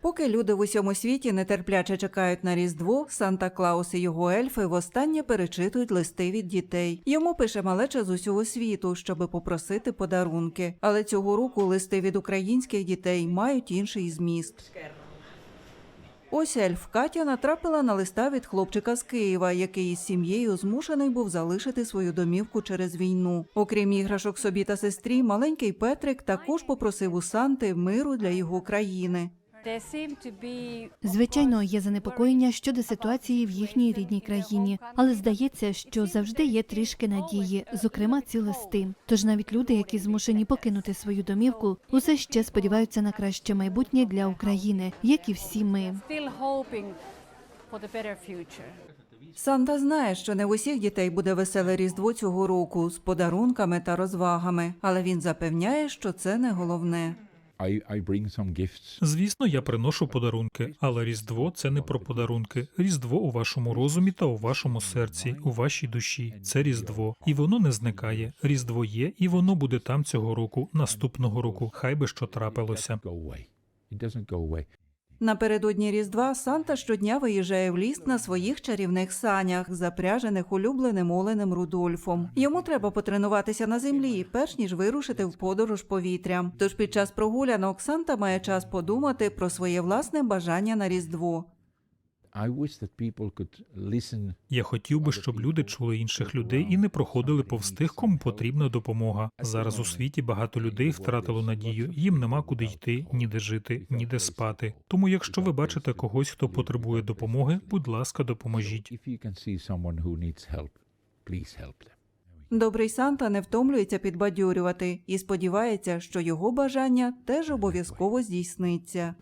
Поки люди в усьому світі нетерпляче чекають на Різдво, Санта Клаус і його ельфи востаннє перечитують листи від дітей. Йому пише малеча з усього світу, щоби попросити подарунки. Але цього року листи від українських дітей мають інший зміст. Ось ельф Катя натрапила на листа від хлопчика з Києва, який із сім'єю змушений був залишити свою домівку через війну. Окрім іграшок собі та сестрі, маленький Петрик також попросив у Санти миру для його країни. Звичайно, є занепокоєння щодо ситуації в їхній рідній країні, але здається, що завжди є трішки надії, зокрема ці листи. Тож навіть люди, які змушені покинути свою домівку, усе ще сподіваються на краще майбутнє для України, як і всі ми. Санта знає, що не усіх дітей буде веселе різдво цього року з подарунками та розвагами, але він запевняє, що це не головне. Звісно, я приношу подарунки, але Різдво це не про подарунки. Різдво у вашому розумі та у вашому серці, у вашій душі. Це Різдво, і воно не зникає. Різдво є, і воно буде там цього року, наступного року. Хай би що трапилося. Напередодні Різдва Санта щодня виїжджає в ліс на своїх чарівних санях, запряжених улюбленим оленем Рудольфом. Йому треба потренуватися на землі, перш ніж вирушити в подорож повітрям. Тож під час прогулянок Санта має час подумати про своє власне бажання на Різдво. Я хотів би, щоб люди чули інших людей і не проходили повз тих, кому потрібна допомога. Зараз у світі багато людей втратило надію. Їм нема куди йти, ніде жити, ніде спати. Тому, якщо ви бачите когось, хто потребує допомоги, будь ласка, допоможіть. Добрий Санта не втомлюється підбадьорювати і сподівається, що його бажання теж обов'язково здійсниться.